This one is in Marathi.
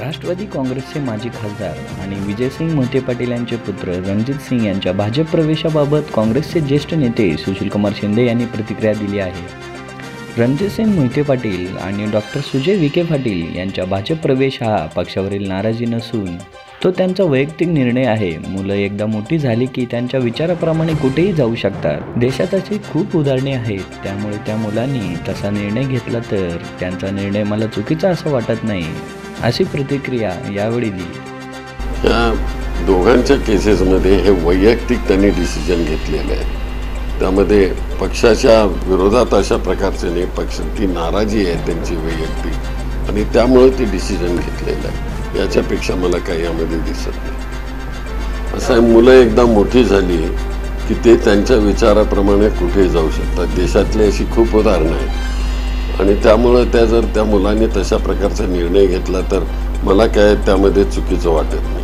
राष्ट्रवादी काँग्रेसचे माजी खासदार आणि विजयसिंग मोहिते पाटील यांचे पुत्र रणजित सिंग यांच्या भाजप प्रवेशाबाबत काँग्रेसचे ज्येष्ठ नेते सुशीलकुमार शिंदे यांनी प्रतिक्रिया दिली आहे. रणजितसिंग मोहिते पाटील आणि डॉक्टर सुजय विखे पाटील यांच्या भाजप प्रवेश हा पक्षावरील नाराजी नसून तो त्यांचा वैयक्तिक निर्णय आहे. मुलं एकदा मोठी झाली की त्यांच्या विचाराप्रमाणे कुठेही जाऊ शकतात. देशात अशी खूप उदाहरणे आहेत. त्यामुळे त्या मुलांनी तसा निर्णय घेतला तर त्यांचा निर्णय मला चुकीचा असं वाटत नाही. अशी प्रतिक्रिया यावेळी दिली. या दोघांच्या केसेसमध्ये हे वैयक्तिक त्यांनी डिसिजन घेतलेले आहे. त्यामध्ये पक्षाच्या विरोधात अशा प्रकारचे नाही पक्षाची नाराजी आहे त्यांची वैयक्तिक. आणि त्यामुळे ती डिसिजन घेतलेलं आहे. याच्यापेक्षा मला काही यामध्ये दिसत नाही. असं मुलं एकदा मोठी झाली की ते त्यांच्या विचाराप्रमाणे कुठे जाऊ शकतात. देशातली अशी खूप उदाहरणं आहेत. आणि त्यामुळं त्या जर त्या मुलाने तशा प्रकारचा निर्णय घेतला तर मला काय त्यामध्ये चुकीचं वाटत नाही.